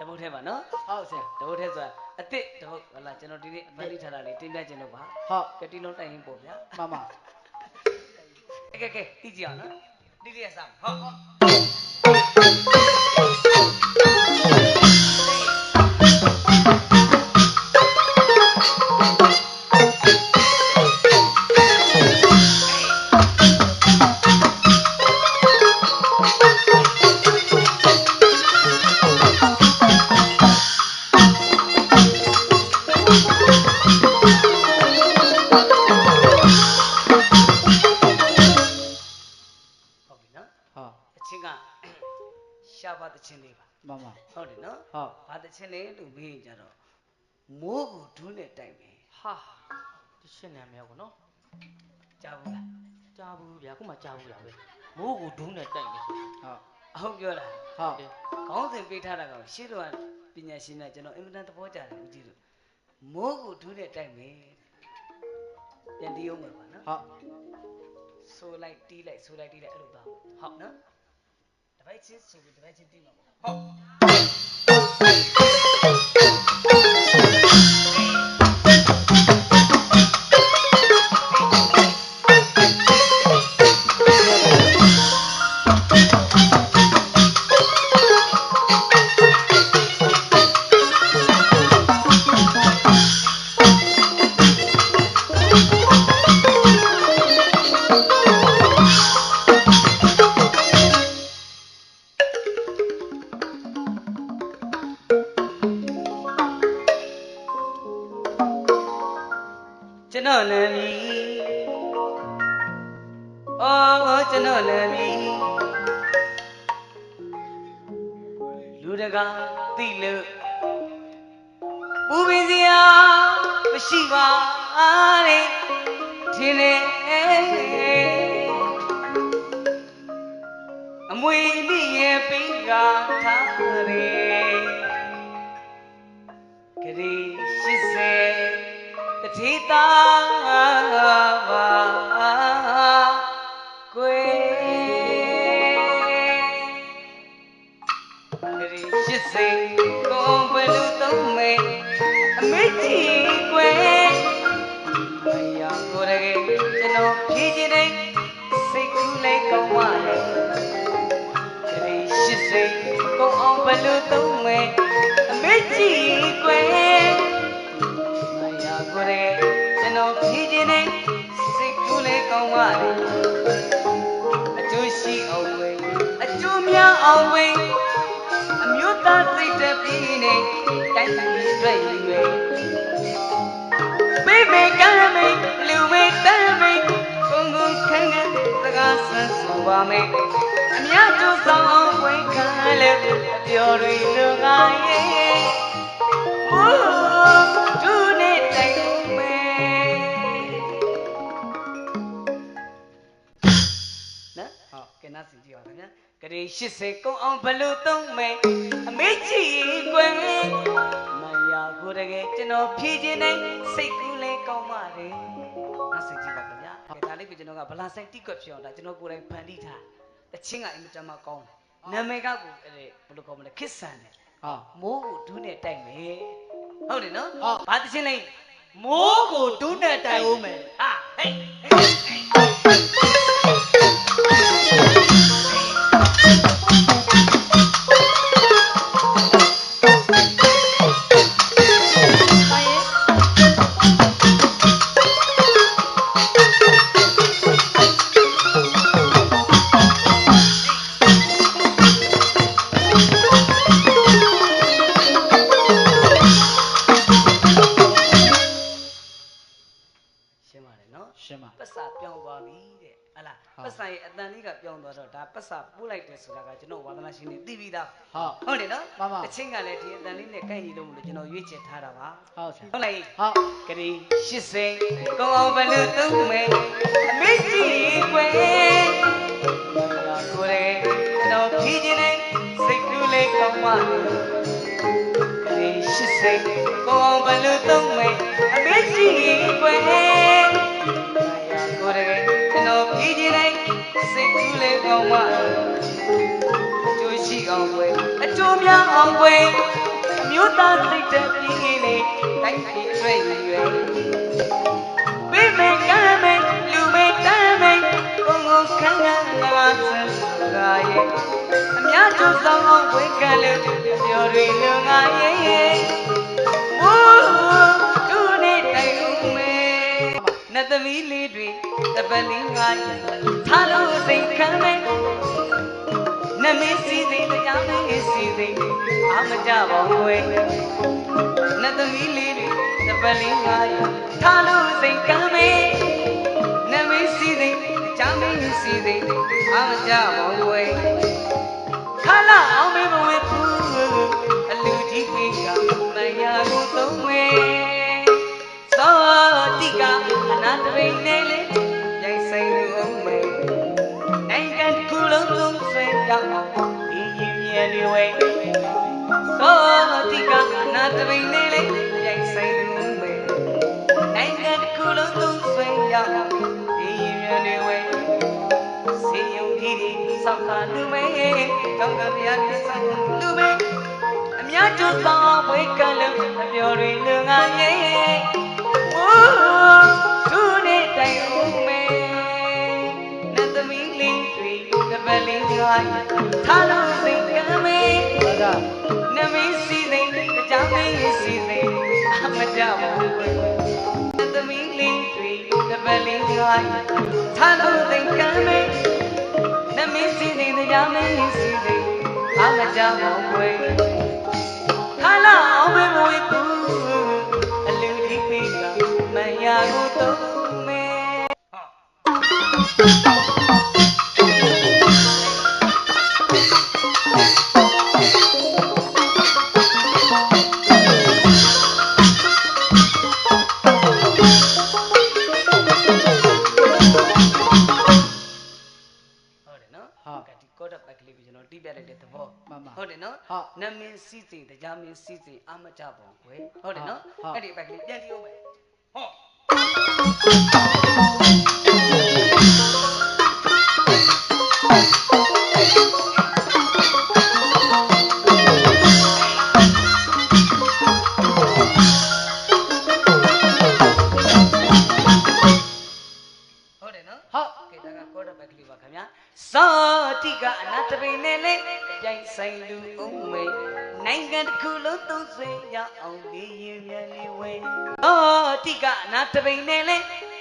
တပုတ်ထဲပါနော်ဟုတ်ဆရာတပုတ်ထဲဆိုတာအစ်စ်တပုတ်ဟလာကျွန်တော်ဒီနေ့အပန်းလေးထားတာလေးတင်ပြခြင်းလို့ပါဟုတ်ကတိလုံးတိုက်ရင်ပေါ့ဗျာမမကဲကဲကဲတီးကြည့်အောင်နော်တီးကြည့်ရစမ်းဟုတ်ဟုတ် ဘာတချင်းလေးလို့မေးရင်ကြတော့မိုးကိုဒူးနဲ့တိုက်မယ်ဟာဒီရှင်းနေမြောက်ကောနော်ကြားဘူးလားကြားဘူးဗျာခုမှကြားဘူးလားပဲမိုးကိုဒူးနဲ့တိုက်နေဆိုဟုတ်အဟုတ်ပြောတာဟုတ်ခေါင်းစဉ်ပေးထားတာကရှေ့တော့ပညာရှင်များကျွန်တော်အင်မတန်သဘောကျတယ်ဦးကြီးတို့မိုးကိုဒူးနဲ့တိုက်မယ်ပြန်တီးအောင်မယ်ပါနော်ဟုတ်ဆိုလိုက်တီးလိုက်ဆိုလိုက်တီးလိုက်အဲ့လိုပါဟုတ်နော်တပိုက်ချင်းဆိုပြီးတပိုက်ချင်းတီးမှာပေါ့ဟုတ် တော်လည်းမည်အော်ကျွန်တော်လည်းမည်လူတကာသိလို့ပူပင်စရာမရှိပါနဲ့ဒီနေ့အမွေမိရဲ့ပိကထားရဲဂရီ80 ဒေတာပါကွေရီရှိစေကိုဘလူသုံးမေအမေကြီးကွယ်မယာကိုရကေကျွန်တော်ဖြည့်ခြင်းနဲ့စိတ်ကူးလေးကောင်းပါလေရီရှိစေကိုအောင်ဘလူသုံးမေအမေကြီး ယာကိုရေကျွန်တော်ဖြီးခြင်းနဲ့စိတ်ကူးလေးကောင်းပါလေအကျိုးရှိအောင်ဝေးအကျိုးများအောင်ဝေးအမျိုးသားစိတ်တပြင်းနဲ့တိုင်းပြည်အတွက်ရည်ရွယ်ပေးမေကမ်းမေလူမေတမ်းမေကုန်ကုန်ခန်းခန်းစကားဆန်းဆိုပါမေအများကျိုးဆောင်အောင်ဝန်ခံလေအပြော်တွေလူငါရဲ့ 80ကုန်းအောင်ဘလို့သုံးမယ်အမေကြီးကွယ်မယာကိုတကယ်ကျွန်တော်ဖြည့်ခြင်းနဲ့စိတ်ကူးလေးကောင်းပါတယ်နားစင်ကြည့်ပါခင်ဗျာကဲဒါလေးကိုကျွန်တော်ကဗလာဆိုင်တိကွက်ဖြစ်အောင်ဒါကျွန်တော်ကိုယ်တိုင်ဖန်တီးထားတချင်းကအင်မတန်မှကောင်းတယ်နာမည်ကကိုအဲ့ဘယ်လိုကောင်းမလဲခစ်ဆန်တယ်ဟုတ်မိုးကိုဒူးနဲ့တိုက်မယ်ဟုတ်တယ်နော်ဟုတ်ဘာတချင်းလဲမိုးကိုဒုနဲ့တိုက်အောင်မယ်ဟာဟေးရှင်း ပါတယ်နော်ရှင်းပါပတ်စာပြောင်းသွားပြီတဲ့ဟတ်လားဟုတ်ပတ်စာရဲ့အတန်လေးကပြောင်းသွားတော့ဒါပတ်စာပို့လိုက်တယ်ဆိုတာကကျွန်တော်ဝါသနာရှင်တွေသိပြီးသားဟုတ်ဟုတ်တယ်နော်မှန်ပါတချင်းကလည်းဒီအတန်လေးနဲ့ကိုက်ညီလို့မလို့ကျွန်တော်ရွေးချယ်ထားတာပါဟုတ်ဆရာဟုတ်လားဟုတ်ဂရီ80ကောင်းအောင်ဘယ်လိုသုံးမယ်အမေကြီးကွယ်လာကိုရဲတော့ဖြီးခြင်းနဲ့စိတ်ကူးလေးကောင်းပါလေဂရီ80ကောင်းအောင်ဘယ်လိုသုံးမယ်အမေကြီးကွယ် လာကိုရဲတော့ဖြီးခြင်းနဲ့စိတ်ကူးလေးကောင်းပါလေအကျိုးရှိအောင်ကွယ်အကျိုးများအောင်ကွယ်မျိုးသားစိတ်တက်ပြင်းနေတိုက်စီအတွေ့ရွယ်ပိမေကမ်းမေလူမေတမ်းမေကိုယ်ကိုခန်းခန်းလာဆန်းကားရဲ့အများကျိုးဆောင်အောင်ဝေကလေးပြောရင်းလုံငါရဲ့ဝိုး နတ်သမီးလေးတွေတပတ်လေးငါရဲ့ထားလို့စိတ်ခံမေနမင်းစီစိတ်တရားမင်းစီစိတ်အာမကြပါဘူးဝဲနတ်သမီးလေးတွေတပတ်လေးငါရဲ့ထားလို့စိတ်ခံမေနမင်းစီစိတ်တရားမင်းစီစိတ်အာမကြပါဘူးဝဲခလာအောင်မေမဝဲဘူးအလူကြီးကမယာကိုသုံးမေသောတိ ကအနာတရိနေလေရိုက်ဆိုင်လူအောင်မေနိုင်ငံတစ်ခုလုံးသုံးဆွဲရောက်အောင်ဒီရင်မြဲတွေဝဲသောတိကအနာတပိန်လေးလေးရိုက်ဆိုင်လူမဲနိုင်ငံတစ်ခုလုံးသုံးဆွဲရောက်အောင်ဒီရင်မြဲတွေဝဲစေယုံကြီးတွေစောက်ခါလူမဲကောင်းကံပြားတွေစောက်လူမဲအများကျိုးဆောင်ဝေကလုံးအပျော်တွေလူငါရဲ့ တ်လေးညာထားလို့စိတ်ကမ်းမေဟုတ်ကဲ့နမင်းစီစိတ်ကြောင်းမင်းစီစိတ်အမကြပါဘူးကွယ်နတ်သမီးလေးတွေတပတ်လေးညာထားလို့စိတ်ကမ်းမေနမင်းစီစိတ်ကြောင်းမင်းစီစိတ်အမကြပါဘူးကွယ်ထားလာအောင်မေမဝေဘူးအလူဒီပေးကမယာကိုသုံးမေဟု င်းစီစဉ်တရားမင်းစီစဉ်အမကြပုံကွယ်ဟုတ်တယ်နော်ဟုတ်အဲ့ဒီပိုက်ကလေးပြန်ကြည့်အောင်မယ်ဟော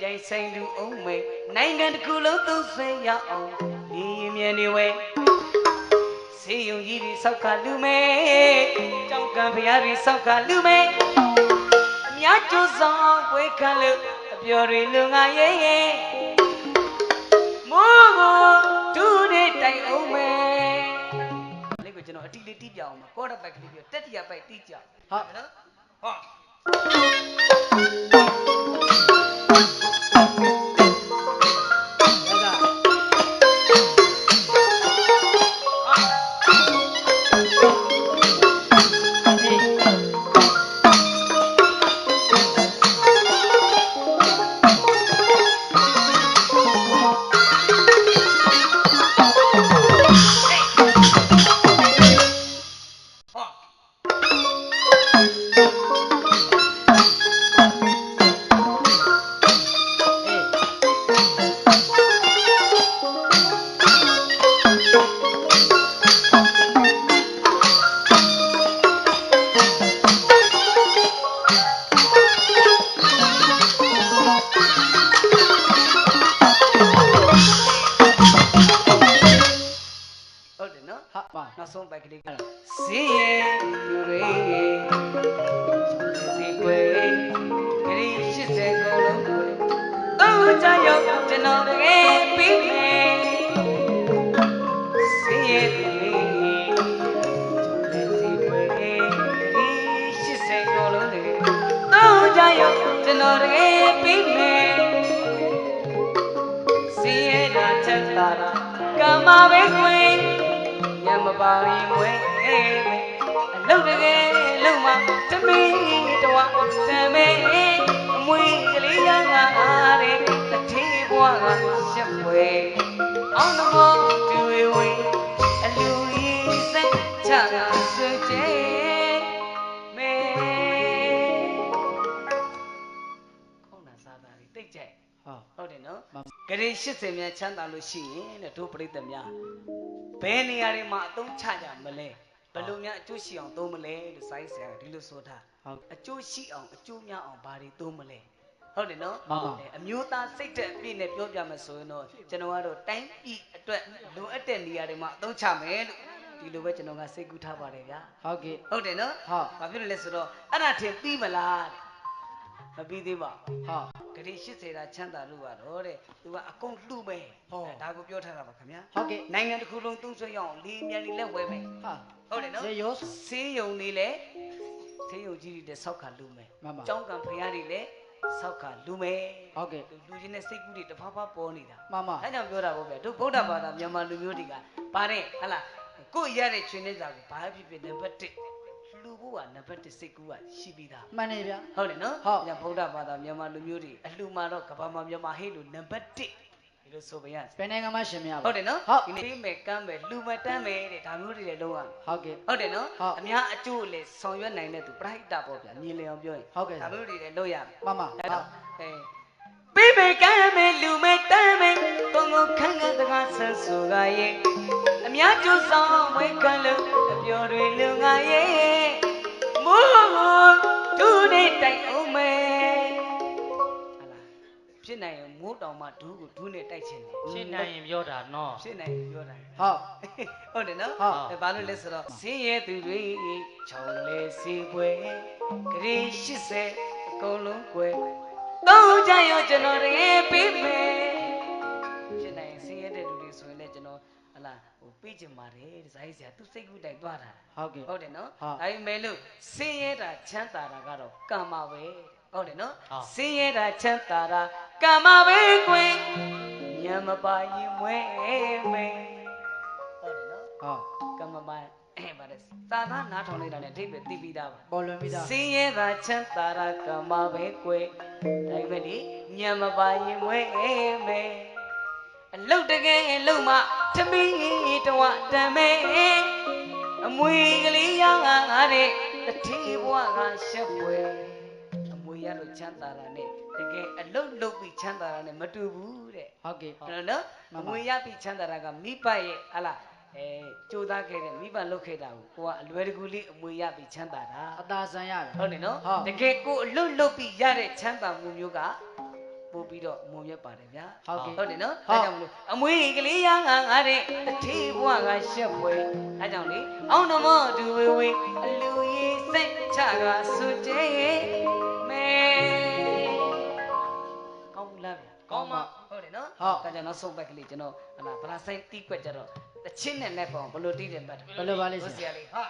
ပြိုင်ဆိုင်လူအောင်မေနိုင်ငံတစ်ခုလုံးသုံးဆွေရအောင်လေးရင်မြန်လေးဝဲစေယုံကြီးတွေဆောက်ကလူမဲကြောက်ကံဖရားတွေဆောက်ကလူမဲအများကျိုးဆောင်ဝေခံလို့အပျော်တွေလူငါရဲ့ရဲ့မိုးကိုဒူးနေတိုင်အောင်မယ်လေးကိုကျွန်တော်အတီလေးတီးပြအောင်ပါကောရဘက်ကလေးပြတက်တီရပိုက်တီးကြဟုတ်နော်ဟောဟုတ် နော်ဟုတ်ပါနောက်ဆုံးဘက်ကလေးကစင်းရဲ့လူတွေစီကွယ်ဂရီ80ကုန်လုံးကိုတော့ကြရောက်ကျွန်တော်တကယ်ပြီးမယ်စင်းရဲ့လူတွေစီကွယ်ဂရီ80ကုန်လုံးတွေတော့ကြရောက်ကျွန်တော်တကယ်ပြီးမယ်စင်းရဲ့တာချက်တာကမ္မပဲခွင်ညမ ပါရင်ဝဲအလုတ်တကယ်လုံမတမင်းတဝတမဲအမွေကလေးရငါအားတဲ့တထေးဘွားကရှက်ွယ်အောင်သမောတူဝေအလူကြီးစက်ချတာဆွေကျဲမဲခေါနာစားတာတိတ်ကြဲဟုတ်တယ်နော်ဂရေ80မြန်ချမ်းသာလို့ရှိရင်တဲ့တို့ပြိတ္တများ ဘယ်နေရာတွေမှာအသုံးချကြမလဲဘယ်လိုများအကျိုးရှိအောင်သုံးမလဲလို့စာရေးဆရာကဒီလိုဆိုထားဟုတ်အကျိုးရှိအောင်အကျိုးများအောင်ဘာတွေသုံးမလဲဟုတ်တယ်နော်မှန်ပါအဲအမျိုးသားစိတ်သက်အပြည့်နဲ့ပြောပြမယ်ဆိုရင်တော့ကျွန်တော်ကတော့တိုင်းပြည်အတွက်လိုအပ်တဲ့နေရာတွေမှာအသုံးချမယ်လို့ဒီလိုပဲကျွန်တော်ကစိတ်ကူးထားပါတယ်ဗျာဟုတ်ကဲ့ဟုတ်တယ်နော်ဟုတ်ဘာဖြစ်လို့လဲဆိုတော့အဲ့ဒါထင်ပြီးမလား မပြီးသေးပါဘူးဟုတ်ဂရီ80တာချမ်းသာလို့ကတော့တဲ့သူကအကုန်လှူမယ်ဟုတ်အဲဒါကိုပြောထားတာပါခင်ဗျာဟုတ်ကဲ့နိုင်ငံတစ်ခုလုံးသုံးဆွဲရအောင်လေးမြန်လေးလက်ဝဲမယ်ဟာဟုတ်တယ်နော်ရေရောဆေးရုံလေးလည်းဆေးရုံကြီးတွေလည်းစောက်ခါလူမယ်မှန်ပါကျောင်းကံဖရားတွေလည်းစောက်ခါလူမယ်ဟုတ်ကဲ့လူချင်းတဲ့စိတ်ကူးတွေတစ်ဖားဖားပေါ်နေတာမှန်ပါအဲကြောင့်ပြောတာပေါ့ဗျာတို့ဗုဒ္ဓဘာသာမြန်မာလူမျိုးတွေကပါတယ်ဟဟလားကိုယ်ရတဲ့ချွေနေစာကိုဘာဖြစ်ဖြစ်နံပါတ်1 လူဖို့ကနံပါတ်1စိတ်ကူးကရှိပြီးသားမှန်နေဗျာဟုတ်တယ်နော်ဟုတ်ဒါကြောင့်ဗုဒ္ဓဘာသာမြန်မာလူမျိုးတွေအလှမှာတော့ကဘာမှာမြန်မာဟိတ်လို့နံပါတ်1ဒီလိုဆိုပါရစေဘယ်နိုင်ငံမှရှင်မရပါဟုတ်တယ်နော်ဟုတ်ဒီနေ့ပေးမယ်ကမ်းမယ်လူမယ်တမ်းမယ်တဲ့ဒါမျိုးတွေလည်းလုံးဝဟုတ်ကဲ့ဟုတ်တယ်နော်ဟုတ်အများအကျိုးလည်းဆောင်ရွက်နိုင်တဲ့သူပရိဟိတပေါ့ဗျာညီလင်အောင်ပြောရင်ဟုတ်ကဲ့ဒါမျိုးတွေလည်းလုပ်ရမယ်မှန်ပါအဲ့တော့အဲပေးမယ်ကမ်းမယ်လူမယ်တမ်းမယ် ကောင်းကောင်းခန့်ခန့်တကားဆန်းဆူကရဲ့အများကျိုးဆောင်ဝဲခံလို့အပျော်တွေလုံငါရဲ့မိုးဒူးနေတိုင်အောင်မယ်ဟာလားဖြစ်နိုင်ရင်မိုးတောင်မှဒူးကိုဒူးနဲ့တိုက်ချင်တယ်ရှင်းနိုင်ရင်ပြောတာနော်ဖြစ်နိုင်ရင်ပြောတာဟုတ်ဟုတ်တယ်နော်ဟုတ်အဲဘာလို့လဲဆိုတော့စင်းရဲသူတွေခြုံလေစီပွဲဂရီ80အကုန်လုံးကွယ်တောင်းကြရောကျွန်တော်တကယ်ပေးမယ် ကျွန်တော်ဟလာဟိုပေးချင်ပါတယ်တဲ့ဇာတ်ဆရာသူစိတ်ကူးတိုင်သွားတာဟုတ်ကဲ့ဟုတ်တယ်နော်ဟုတ်ဒါပေမဲ့လို့စင်းရဲတာချမ်းသာတာကတော့ကံပါပဲဟုတ်တယ်နော်ဟုတ်စင်းရဲတာချမ်းသာတာကံပါပဲကွယ်ညံမပါရင်မွဲမယ်ဟုတ်တယ်နော်ဟုတ်ကမ္မမအဲ့ပါတယ်သာသာနားထောင်လိုက်တာနဲ့အဓိပ္ပာယ်သိပြီးသားပါပေါ်လွင်ပြီးသားစင်းရဲတာချမ်းသာတာကမ္မပဲကွယ်ဒါပေမဲ့လေညံမပါရင်မွဲမယ် အလုတ်တကယ်အလုတ်မှသမီးတဝတံမဲအမွေကလေးရငါတဲ့တတိဘဝကရှက်ပွဲအမွေရလို့ချမ်းသာတာနဲ့တကယ်အလုတ်လုတ်ပြီးချမ်းသာတာနဲ့မတူဘူးတဲ့ဟုတ်ကဲ့ဟုတ်နော်မှန်အပါမွေရပြီးချမ်းသာတာကမိဘရဲ့ဟလာအဲကြိုးစားခဲ့တဲ့မိဘလုပ်ခဲ့တာကိုကိုကအလွယ်တကူလေးအမွေရပြီးချမ်းသာတာအသာဆန်ရတယ်ဟုတ်တယ်နော်ဟုတ်တကယ်ကိုအလွတ်လွတ်ပြီးရတဲ့ချမ်းသာမှုမျိုးက ပို့ပြီးတော့မုံမြတ်ပါတယ်ဗျာဟုတ်ကဲ့ဟုတ်တယ်နော်ဟုတ်ဒါကြောင့်မလို့အမွေကလေးရငါငါတဲ့တတိဘဝကရှက်ပွဲဒါကြောင့်လေအောင်နမောဒူဝေဝေအလူကြီးစိတ်ချကစွကြဲမဲကောင်းဘူးလားဗျာကောင်းပါဟုတ်တယ်နော်ဟုတ်ဒါကြောင့်နောက်ဆုံးဘက်ကလေးကျွန်တော်ဟလာဗလာဆိုင်တီးကွက်ကြတော့တချင်းနဲ့နဲ့ပေါ့ဘယ်လိုတီးတယ်မှတ်တယ်ဘယ်လိုပါလဲဆဟုတ်ဆရာရာလေးဟာ